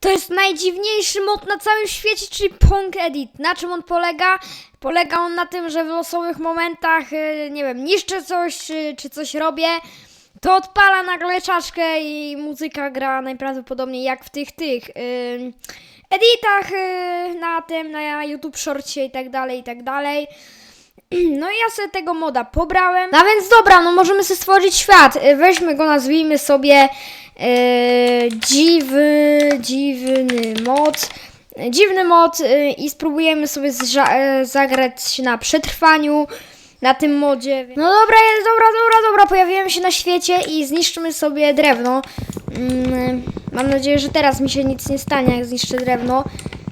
To jest najdziwniejszy mod na całym świecie, czyli Pong Edit. Na czym on polega? Polega on na tym, że w losowych momentach, y, nie wiem, niszczę coś, czy, czy coś robię, to odpala nagle czaszkę i muzyka gra najprawdopodobniej jak w tych, tych ym, editach y, na tym, na YouTube Shortsie i tak dalej, i tak dalej. No i ja sobie tego moda pobrałem. No więc dobra, no możemy sobie stworzyć świat. Y, Weźmy go, nazwijmy sobie dziwy, dziwny mod. E, Dziwny mod e, i spróbujemy sobie e, zagrać na przetrwaniu na tym modzie. No dobra, jest, dobra, dobra, dobra, pojawiłem się na świecie i zniszczymy sobie drewno. Mm, mam nadzieję, że teraz mi się nic nie stanie, jak zniszczę drewno.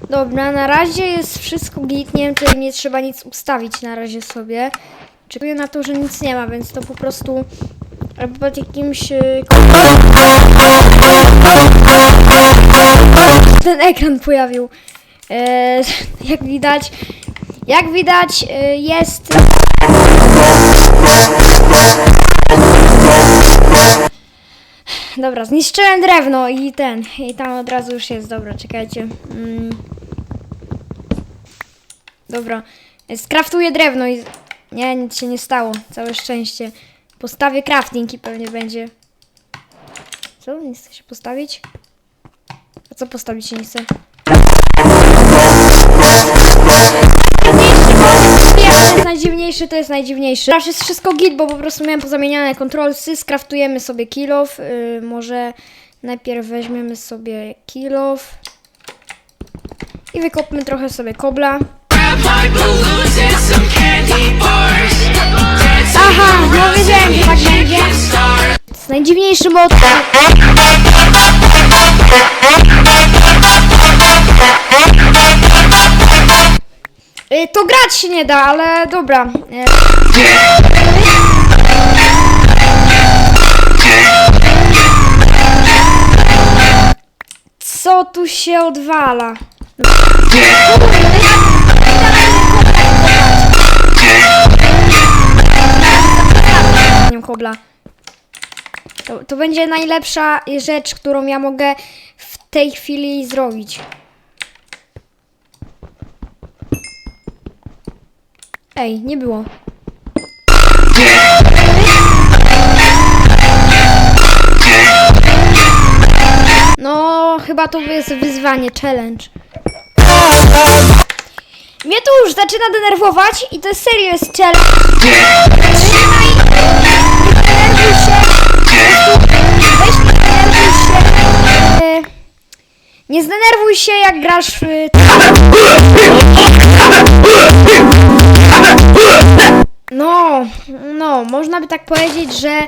Dobra, na razie jest wszystko git, nie nie trzeba nic ustawić na razie sobie. Czekuję na to, że nic nie ma, więc to po prostu albo pod jakimś... e, Ten ekran pojawił. E, jak widać, jak widać e, jest... Dobra, zniszczyłem drewno i ten, i tam od razu już jest, dobra, czekajcie. Mm. Dobra, skraftuję drewno i... Nie, nic się nie stało, całe szczęście. Postawię crafting i pewnie będzie... Co? Nie chce się postawić? A co postawić nie jest najdziwniejszy, to jest najdziwniejszy. Teraz jest wszystko git, bo po prostu miałem pozamieniane kontrolsy. Skraftujemy sobie kilof. Yy, może najpierw weźmiemy sobie kilof. I wykopmy trochę sobie kobla. Start. To jest najdziwniejszy mod. Y, To grać się nie da, ale dobra. Co tu się odwala? Nie kobla. To, to będzie najlepsza rzecz, którą ja mogę w tej chwili zrobić. Ej, nie było. No, chyba to jest wyzwanie, challenge. Mnie to już zaczyna denerwować i to serio jest challenge. Nie zdenerwuj się jak grasz w... No, no, można by tak powiedzieć, że...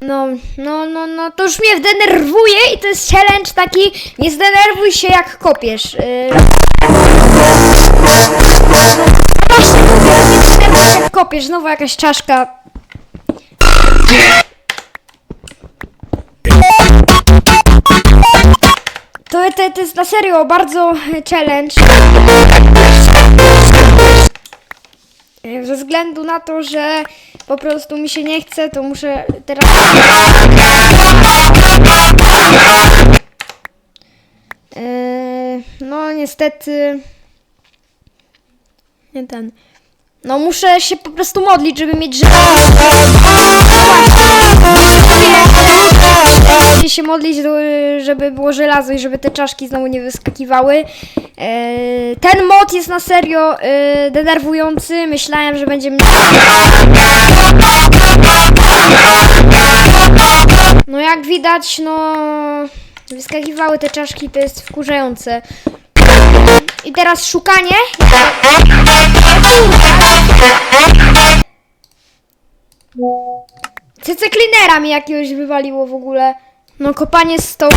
No, no, no, no, to już mnie denerwuje i to jest challenge taki, nie zdenerwuj się jak kopiesz. Yy... kopiesz, znowu jakaś czaszka. To, to, to jest na serio bardzo challenge. Ze względu na to, że po prostu mi się nie chce, to muszę teraz. Eee, no niestety. Nie ten. No muszę się po prostu modlić, żeby mieć życie. Muszę się modlić, żeby było żelazo i żeby te czaszki znowu nie wyskakiwały. Eee, ten mod jest na serio e, denerwujący. Myślałem, że będzie. No jak widać, no wyskakiwały te czaszki, to jest wkurzające. I teraz szukanie. CC Cleanera mi jakiegoś wywaliło w ogóle. No kopanie stołu.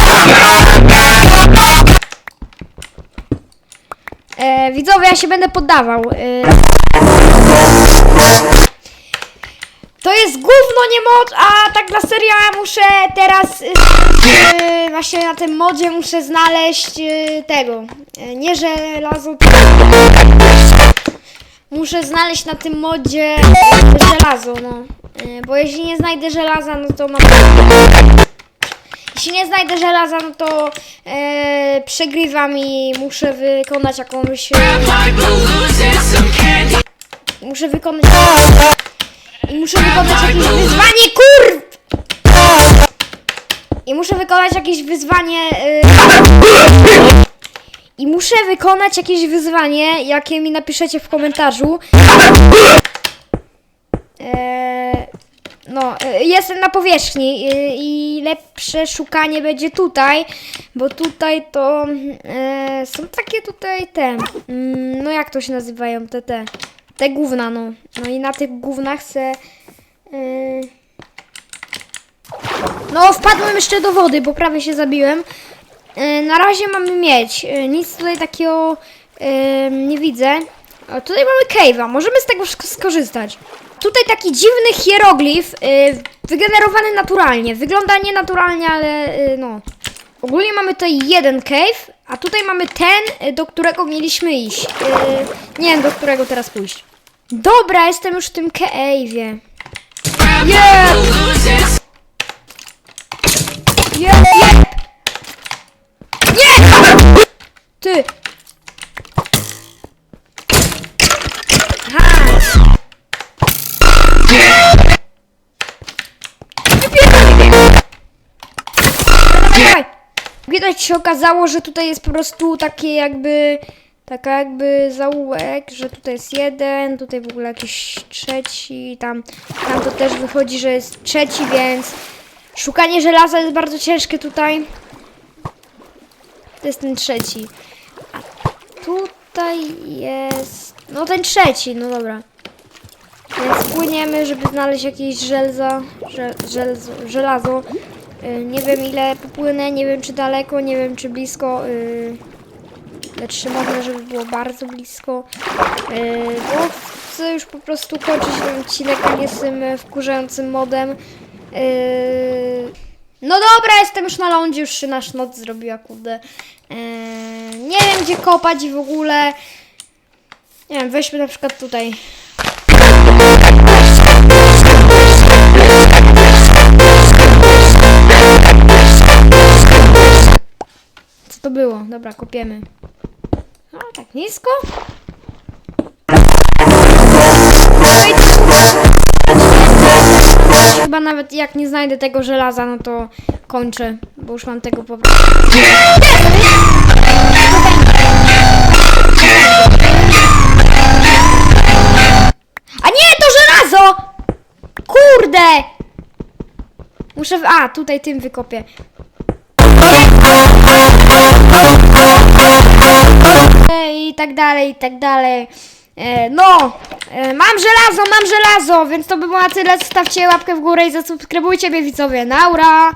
E, widzowie, ja się będę poddawał. E, to jest gówno, nie mod, a tak na serio ja muszę teraz e, właśnie na tym modzie muszę znaleźć e, tego. E, nie żelazo, muszę znaleźć na tym modzie żelazo, no. E, Bo jeśli nie znajdę żelaza, no to mam... Jeśli nie znajdę żelaza, no to e, przegrywam i muszę wykonać jakąś... Muszę wykonać... Muszę wykonać jakieś wyzwanie, kur... I muszę wykonać jakieś wyzwanie... y, I muszę wykonać jakieś wyzwanie, jakie mi napiszecie w komentarzu. Eee, no, e, jestem na powierzchni y, i lepsze szukanie będzie tutaj, bo tutaj to e, są takie tutaj te, mm, no jak to się nazywają, te te, te gówna, no. No i na tych gównach se, e, no wpadłem jeszcze do wody, bo prawie się zabiłem. E, na razie mamy mieć, e, nic tutaj takiego nie widzę. Tutaj mamy cave'a, możemy z tego sk- skorzystać. Tutaj taki dziwny hieroglif, wygenerowany naturalnie. Wygląda nienaturalnie, ale no. Ogólnie mamy tutaj jeden cave, a tutaj mamy ten, do którego mieliśmy iść. Nie wiem, do którego teraz pójść. Dobra, jestem już w tym cave'ie. Yeah! Jep, jep! Nie! Ty! Ha! Widać się okazało, że tutaj jest po prostu takie jakby taka jakby zaułek, że tutaj jest jeden, tutaj w ogóle jakiś trzeci, tam, tam to też wychodzi, że jest trzeci, więc szukanie żelaza jest bardzo ciężkie tutaj. To jest ten trzeci. A tutaj jest, no ten trzeci, no dobra. Więc płyniemy, żeby znaleźć jakieś żelza, żel, żelzo, żelazo. Y, Nie wiem ile popłynę, nie wiem czy daleko, nie wiem czy blisko. y, Lecz można, żeby było bardzo blisko. y, Bo chcę już po prostu kończyć ten odcinek, a nie z tym wkurzającym modem. Y, No dobra, jestem już na lądzie, już się nasz noc zrobiła, kurde. Y, Nie wiem gdzie kopać w ogóle. Nie wiem, weźmy na przykład tutaj. Co to było? Dobra, kopiemy. Tak nisko? Chyba nawet jak nie znajdę tego żelaza, no to kończę, bo już mam tego po prostu. A nie, to żelazo! Kurde! Muszę. W... A, tutaj tym wykopię. Tak dalej, i tak dalej. E, no, e, mam żelazo, mam żelazo, więc to by było na tyle. Zostawcie łapkę w górę i zasubskrybujcie mnie widzowie. Naura!